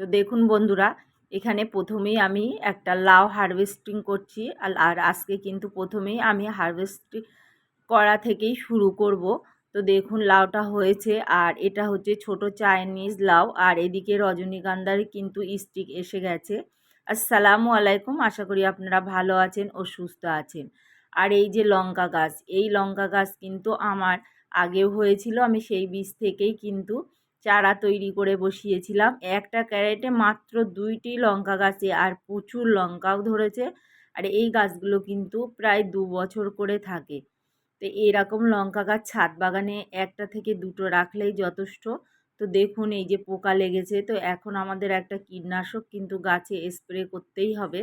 তো দেখুন বন্ধুরা, এখানে প্রথমেই আমি একটা লাউ হারভেস্টিং করছি আর আজকে কিন্তু প্রথমেই আমি হারভেস্টিং করা থেকেই শুরু করব। তো দেখুন লাউটা হয়েছে আর এটা হচ্ছে ছোট চাইনিজ লাউ আর এদিকে রজনীগন্ধার কিন্তু স্টিক এসে গেছে। আসসালামু আলাইকুম, আশা করি আপনারা ভালো আছেন ও সুস্থ আছেন। আর এই যে লঙ্কা গাছ, এই লঙ্কা গাছ কিন্তু আমার আগেও হয়েছিল, আমি সেই বীজ থেকেই কিন্তু চারা তৈরি করে বসিয়েছিলাম। একটা ক্যারেটে মাত্র দুইটি লঙ্কা গাছে আর প্রচুর লঙ্কাও ধরেছে। আর এই গাছগুলো কিন্তু প্রায় দু বছর করে থাকে। তো এরকম লঙ্কা গাছ ছাদ বাগানে একটা থেকে দুটো রাখলেই যথেষ্ট। তো দেখুন এই যে পোকা লেগেছে। তো এখন আমাদের একটা কীটনাশক কিন্তু গাছে স্প্রে করতেই হবে।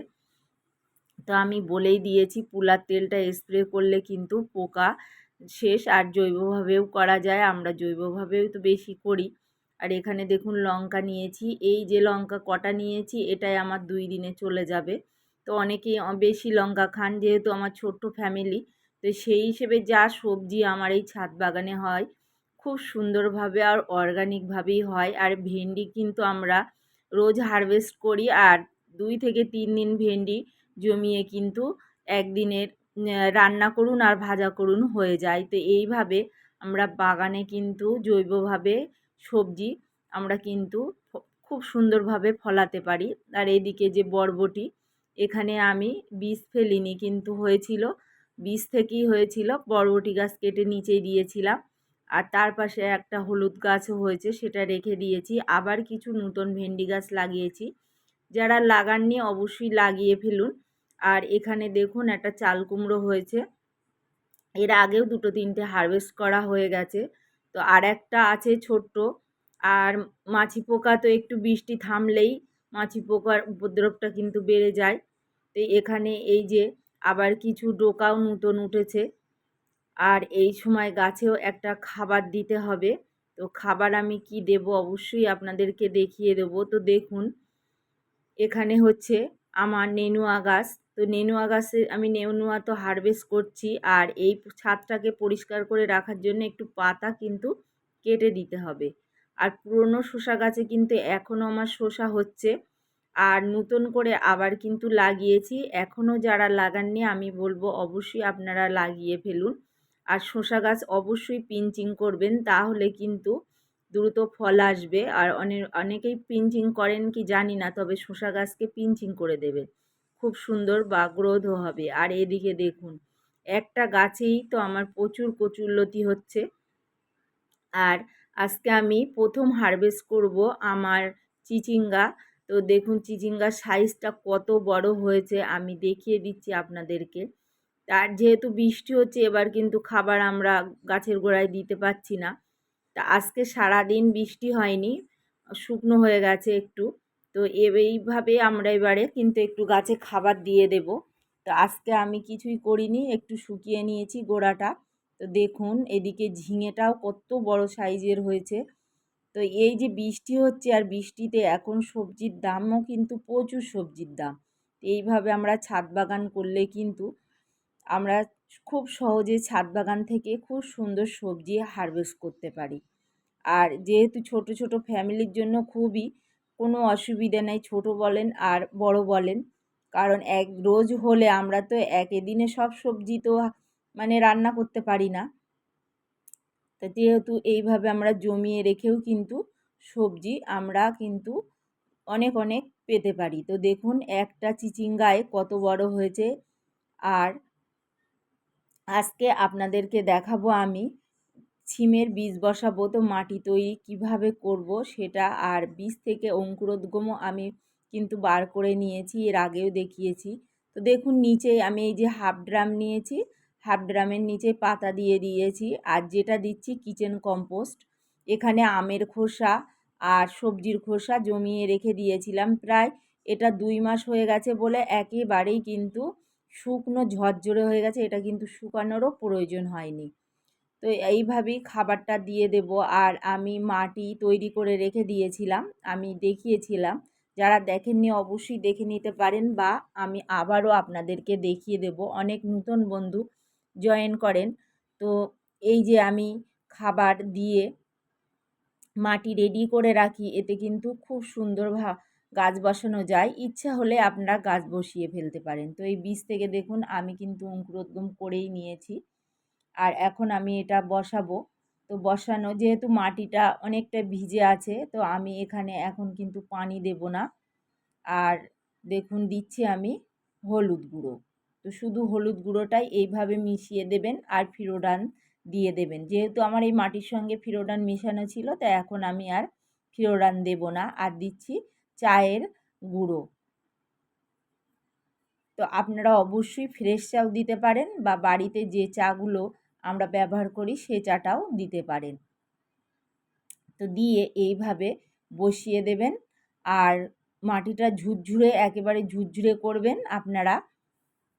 তো আমি বলেই দিয়েছি, পুলার তেলটা স্প্রে করলে কিন্তু পোকা শেষ আর জৈবভাবেও করা যায়। আমরা জৈবভাবেও তো বেশি করি। আর এখানে দেখুন লঙ্কা নিয়েছি। এই যে লঙ্কা কটা নিয়েছি, এটাই আমার দুই দিনে চলে যাবে। তো অনেকেই বেশি লঙ্কা খান যেহেতু আমার ছোট্ট ফ্যামিলি তো সেই হিসেবে যা সবজি আমার এই ছাদ বাগানে হয়, খুব সুন্দরভাবে আর অর্গানিকভাবেই হয়। আর ভেন্ডি কিন্তু আমরা রোজ হারভেস্ট করি আর দুই থেকে তিন দিন ভেন্ডি জমিয়ে কিন্তু একদিনের রান্না করুন আর ভাজা করুন হয়ে যায়। তো এইভাবে আমরা বাগানে কিন্তু জৈবভাবে সবজি আমরা কিন্তু খুব সুন্দরভাবে ফলাতে পারি। আর এদিকে যে বরবটি, এখানে আমি বীজ ফেলিনি, কিন্তু হয়েছিল, বীজ থেকেই হয়েছিল। বরবটি গাছ কেটে নিচেই দিয়েছিলাম। আর তার পাশে একটা হলুদ গাছও হয়েছে, সেটা রেখে দিয়েছি। আবার কিছু নতুন ভেন্ডি গাছ লাগিয়েছি। যারা লাগাননি অবশ্যই লাগিয়ে ফেলুন। আর এখানে দেখুন একটা চাল কুমড়ো হয়েছে। এর আগেও দুটো তিনটে হারভেস্ট করা হয়ে গেছে। তো আর একটা আছে ছোট্ট। আর মাছি পোকা তো একটু বৃষ্টি থামলেই মাছি পোকার উপদ্রবটা কিন্তু বেড়ে যায়। তো এখানে এই যে আবার কিছু ডোকাও নূতন উঠেছে। আর এই সময় গাছেও একটা খাবার দিতে হবে। তো খাবার আমি কি দেব অবশ্যই আপনাদেরকে দেখিয়ে দেব। তো দেখুন, এখানে হচ্ছে আমার নেনুয়া গাছ। তো নেনুয়া গাছে আমি নেনুয়া তো হারভেস্ট করছি। আর এই ছাদটাকে পরিষ্কার করে রাখার জন্য একটু পাতা কিন্তু কেটে দিতে হবে। আর পুরনো শসা গাছে কিন্তু এখনও আমার শসা হচ্ছে। আর নতুন করে আবার কিন্তু লাগিয়েছি। এখনও যারা লাগাননি, আমি বলব অবশ্যই আপনারা লাগিয়ে ফেলুন। আর শসা গাছ অবশ্যই পিঞ্চিং করবেন, তাহলে কিন্তু দ্রুত ফল আসবে। আর অনেক অনেকেই পিঞ্চিং করেন কি জানি না, তবে শসা গাছকে পিঞ্চিং করে দেবেন। খুব সুন্দর বা গ্রোথও হবে। আর এদিকে দেখুন, একটা গাছেই তো আমার প্রচুর কচুরলতি হচ্ছে। আর আজকে আমি প্রথম হারভেস্ট করব আমার চিচিঙ্গা। তো দেখুন, চিচিঙ্গার সাইজটা কত বড় হয়েছে, আমি দেখিয়ে দিচ্ছি আপনাদেরকে। তার যেহেতু বৃষ্টি হচ্ছে, এবার কিন্তু খাবার আমরা গাছের গোড়ায় দিতে পারছি না। তা আজকে সারা দিন বৃষ্টি হয়নি, শুকনো হয়ে গেছে একটু। তো এইভাবে আমরা এবারে কিন্তু একটু গাছে খাবার দিয়ে দেব। তো আজকে আমি কিছুই করিনি, একটু শুকিয়ে নিয়েছি গোড়াটা। তো দেখুন, এদিকে ঝিঙেটাও কত বড় সাইজের হয়েছে। তো এই যে বৃষ্টি হচ্ছে আর বৃষ্টিতে এখন সবজির দামও কিন্তু প্রচুর সবজির দাম। এইভাবে আমরা ছাদ বাগান করলে কিন্তু আমরা খুব সহজে ছাদ বাগান থেকে খুব সুন্দর সবজি হারভেস্ট করতে পারি। আর যেহেতু ছোট ছোট ফ্যামিলির জন্য খুবই কোনো অসুবিধা নেই, ছোট বলেন আর বড় বলেন। কারণ এক রোজ হলে আমরা তো একে দিনে সব সবজি তো মানে রান্না করতে পারি না। তা যেহেতু এইভাবে আমরা জমিয়ে রেখেও কিন্তু সবজি আমরা কিন্তু অনেক অনেক পেতে পারি। তো দেখুন একটা চিচিঙ্গায় কত বড় হয়েছে। আর আজকে আপনাদেরকে দেখাবো আমি ছিমের বীজ বসাবো, তো মাটি তৈরি কীভাবে করব সেটা আর বীজ থেকে অঙ্কুরোদ্গমও আমি কিন্তু বার করে নিয়েছি, এর আগেও দেখিয়েছি। তো দেখুন, নিচে আমি এই যে হাফ ড্রাম নিয়েছি, হাফ ড্রামের নিচে পাতা দিয়ে দিয়েছি, আর যেটা দিচ্ছি কিচেন কম্পোস্ট। এখানে আমের খোসা আর সবজির খোসা জমিয়ে রেখে দিয়েছিলাম, প্রায় এটা দুই মাস হয়ে গেছে বলে একেবারেই কিন্তু শুকনো, ঝরঝরে হয়ে গেছে, এটা কিন্তু শুকানোরও প্রয়োজন হয়নি। তো এইভাবেই খাবারটা দিয়ে দেব। আর আমি মাটি তৈরি করে রেখে দিয়েছিলাম, আমি দেখিয়েছিলাম। যারা দেখেননি অবশ্যই দেখে নিতে পারেন বা আমি আবারও আপনাদেরকে দেখিয়ে দেব। অনেক নতুন বন্ধু জয়েন করেন। তো এই যে আমি খাবার দিয়ে মাটি রেডি করে রাখি, এতে কিন্তু খুব সুন্দর গাছ বসানো যায়। ইচ্ছা হলে আপনারা গাছ বসিয়ে ফেলতে পারেন। তো এই বীজ থেকে দেখুন, আমি কিন্তু অঙ্কুরোদ্গম করেই নিয়েছি। আর এখন আমি এটা বসাবো। তো বসানো যেহেতু মাটিটা অনেকটা ভিজে আছে, তো আমি এখানে এখন কিন্তু পানি দেব না। আর দেখুন, দিচ্ছি আমি হলুদ গুঁড়ো। তো শুধু হলুদ গুঁড়োটাই এইভাবে মিশিয়ে দেবেন আর ফিরোডান দিয়ে দেবেন। যেহেতু আমার এই মাটির সঙ্গে ফিরোডান মেশানো ছিল, তাই এখন আমি আর ফিরোডান দেব না। আর দিচ্ছি চায়ের গুঁড়ো। তো আপনারা অবশ্যই ফ্রেশ চাও দিতে পারেন বা বাড়িতে যে চাগুলো আমরা ব্যবহার করি সে চাটাও দিতে পারেন। তো দিয়ে এইভাবে বসিয়ে দেবেন আর মাটিটা ঝুরঝুরে, একেবারে ঝুরঝুরে করবেন আপনারা।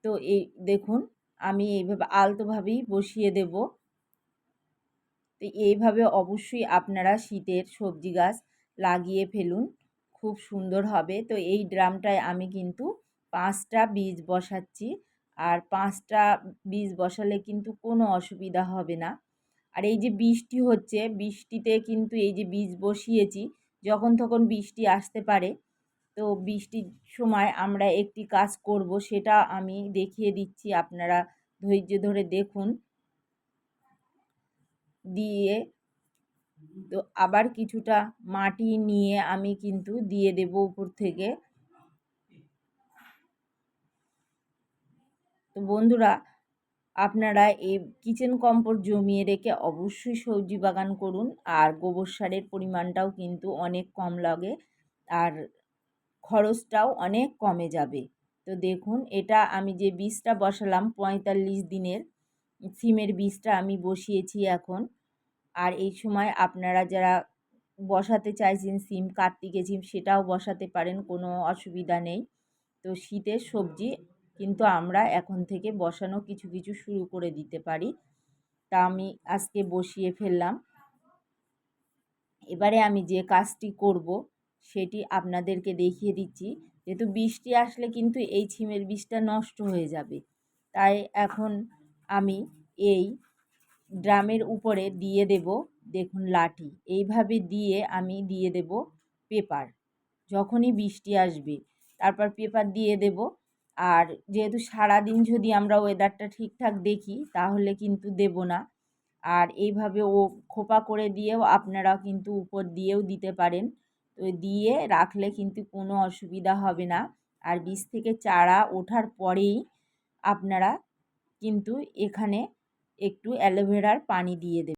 তো এই দেখুন, আমি এইভাবে আলতোভাবেই বসিয়ে দেব। তো এইভাবে অবশ্যই আপনারা শীতের সবজি গাছ লাগিয়ে ফেলুন, খুব সুন্দর হবে। তো এই ড্রামটায় আমি কিন্তু পাঁচটা বীজ বসাচ্ছি। আর পাঁচটা বীজ বসালে কিন্তু কোনো অসুবিধা হবে না। আর এই যে বৃষ্টি হচ্ছে, বৃষ্টিতে কিন্তু এই যে বীজ বসিয়েছি, যখন তখন বৃষ্টি আসতে পারে। তো বৃষ্টির সময় আমরা একটি কাজ করব, সেটা আমি দেখিয়ে দিচ্ছি আপনারা ধৈর্য ধরে দেখুন। দিয়ে তো আবার কিছুটা মাটি নিয়ে আমি কিন্তু দিয়ে দেব উপর থেকে। তো বন্ধুরা, আপনারা এই কিচেন কম্পোস্ট জমিয়ে রেখে অবশ্যই সবজি বাগান করুন। আর গোবর সারের পরিমাণটাও কিন্তু অনেক কম লাগে আর খরচটাও অনেক কমে যাবে। তো দেখুন, এটা আমি যে বীজটা বসালাম, পঁয়তাল্লিশ দিনের, সিমের বীজটা আমি বসিয়েছি এখন। আর এই সময় আপনারা যারা বসাতে চাইছেন সিম কার্তিকে সিম, সেটাও বসাতে পারেন, কোনো অসুবিধা নেই। তো শীতের সবজি কিন্তু আমরা এখন থেকে বসানো কিছু কিছু শুরু করে দিতে পারি। তা আমি আজকে বসিয়ে ফেললাম। এবারে আমি যে কাজটি করব, সেটি আপনাদেরকে দেখিয়ে দিচ্ছি। যেহেতু বৃষ্টি আসলে কিন্তু এই ছিমের বীজটা নষ্ট হয়ে যাবে। তাই এখন আমি এই ড্রামের উপরে দিয়ে দেব, দেখুন লাঠি। এইভাবে দিয়ে আমি দিয়ে দেব পেপার, যখনই বৃষ্টি আসবে। তারপর পেপার দিয়ে দেব। আর যেহেতু সারাদিন যদি আমরা ওয়েদারটা ঠিকঠাক দেখি, তাহলে কিন্তু দেব না। আর এইভাবে ও খোপা করে দিয়েও আপনারা কিন্তু উপর দিয়েও দিতে পারেন। তো দিয়ে রাখলে কিন্তু কোনো অসুবিধা হবে না। আর বীজ থেকে চারা ওঠার পরেই আপনারা কিন্তু এখানে একটু অ্যালোভেরার পানি দিয়ে দেবেন।